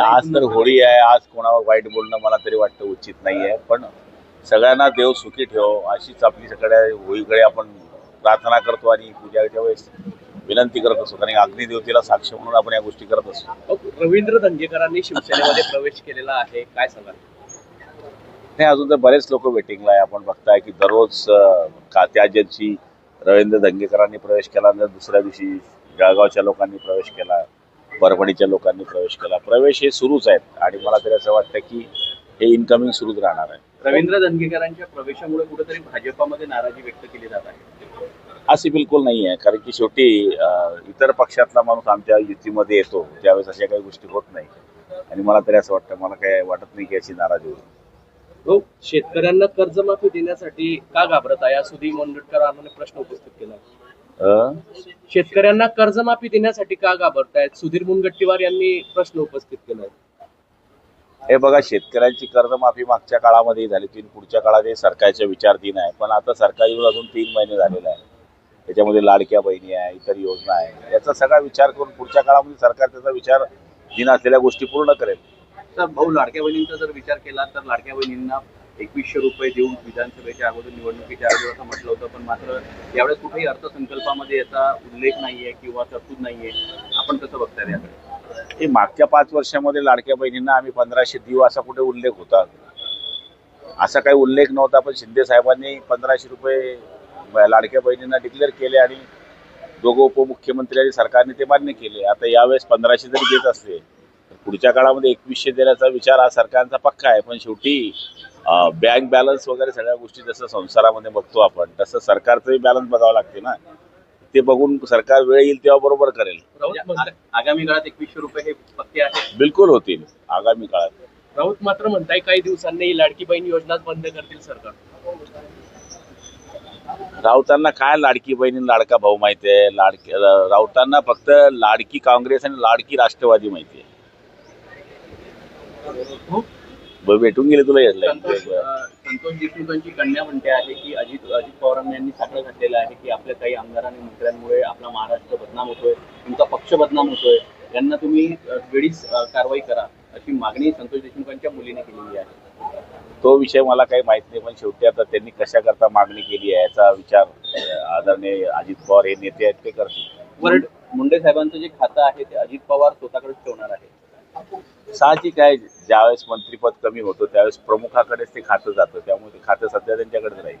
आज तर होळी आहे आज कोणावर वाईट बोलणं मला तरी वाटतं उचित नाही आहे पण सगळ्यांना देव सुखी ठेव अशीच आपली सगळ्या होळीकडे आपण प्रार्थना करतो आणि पूजाच्या वेळेस विनंती करत असतो. कारण अग्निदेवतेला साक्ष म्हणून आपण या गोष्टी करत असतो. रवींद्र दंगेकरांनी शिवसेनेमध्ये प्रवेश केलेला आहे काय सांगाल? नाही अजून तर बरेच लोक वेटिंगला आहे. आपण बघताय की दररोज का त्या रवींद्र दंगेकरांनी प्रवेश केला दुसऱ्या दिवशी जळगावच्या लोकांनी प्रवेश केला. परभणीच्या लोकांनी प्रवेश केला. प्रवेश हे सुरूच आहेत. आणि मला तरी असं वाटतं की हे इनकमिंग सुरूच राहणार आहे. रवींद्र दंगेकरांच्या प्रवेशामुळे कुठेतरी भाजपामध्ये नाराजी व्यक्त केली जात आहे. असे बिलकुल नाही आहे. कारण की शेवटी इतर पक्षातला माणूस आमच्या युतीमध्ये येतो. त्यावेळेस अशा काही गोष्टी होत नाही. आणि मला तरी असं वाटतं मला काय वाटत नाही की याची नाराजी होईल. हो शेतकऱ्यांना कर्जमाफी देण्यासाठी का घाबरत आहे? सुधीर मुनगंटीवारांनी प्रश्न उपस्थित केला? शेतकऱ्यांना कर्जमाफी देण्यासाठी का घाबरतायत? सुधीर मुनगट्टीवार यांनी प्रश्न उपस्थित केलाय. हे बघा शेतकऱ्यांची कर्जमाफी मागच्या काळामध्ये झाली होती पुढच्या काळात हे सरकारच्या विचारधीन आहे. पण आता सरकार येऊन अजून तीन महिने झालेले आहे त्याच्यामध्ये लाडक्या बहिणी आहे इतर योजना आहे. याचा सगळा विचार करून पुढच्या काळामध्ये सरकार त्याचा विचार दिन असलेल्या गोष्टी पूर्ण करेल. तर भाऊ लाडक्या बहिणींचा जर विचार केला तर लाडक्या बहिणींना एकवीसशे रुपये देऊन विधानसभेच्या अगोदर निवडणुकीच्या अगोदर असं म्हटलं होतं पण मात्र यावेळेस कुठेही अर्थसंकल्पामध्ये याचा उल्लेख नाहीये किंवा तरतूद नाहीये. आपण कसं बघताय याकडे? हे मागच्या पाच वर्षामध्ये लाडक्या बहिणींना आम्ही पंधराशे देऊ असा कुठे उल्लेख होता? असा काही उल्लेख नव्हता पण शिंदे साहेबांनी पंधराशे रुपये लाडक्या बहिणींना डिक्लेअर केले आणि दोघं उपमुख्यमंत्री आणि सरकारने ते मान्य केले. आता यावेळेस पंधराशे जरी देत असले पुढच्या काळामध्ये एकवीसशे देण्याचा विचार हा सरकारचा पक्का आहे. पण शेवटी बँक बॅलन्स वगैरे सगळ्या गोष्टी जसं संसारामध्ये बघतो आपण तसं सरकारचंही बॅलन्स बघावं लागते ना. ते बघून सरकार वेळ येईल तेव्हा बरोबर करेल. म्हणताय- आगामी काळात एकवीसशे रुपये हे पक्के आहे बिलकुल होतील आगामी काळात. राऊत मात्र म्हणताय काही दिवसांनी ही लाडकी बहीण योजनाच बंद करतील सरकार. राऊतांना काय लाडकी बहिणी लाडका भाऊ माहिती आहे? लाडकी राऊतांना फक्त लाडकी काँग्रेस आणि लाडकी राष्ट्रवादी माहिती आहे. ब- भेटून गेले तुला संतोष. अं, संतोष देशमुखांची कन्या म्हणते आहे की अजित अजित पवारांनी यांनी साखर घातलेलं आहे की आपल्या काही आमदार आणि मंत्र्यांमुळे आपला महाराष्ट्र बदनाम होतोय तुमचा पक्ष बदनाम होतोय. यांना तुम्ही अं, वेळीच अं, कारवाई करा अशी मागणी संतोष देशमुखांच्या मुलीने केलेली आहे. तो विषय मला काही माहीत नाही पण शेवटी आता त्यांनी कशा करता मागणी केली आहे याचा विचार अं, आदरणीय अजित पवार हे नेते आहेत ते करतील. वर्ड मुंडे साहेबांचं जे खातं आहे ते अजित पवार स्वतःकडेच ठेवणार आहे. साहजिक आहे ज्यावेळेस मंत्रीपद कमी होतं त्यावेळेस प्रमुखाकडेच ते खातं जातं त्यामुळे ते खातं सध्या त्यांच्याकडेच राहील.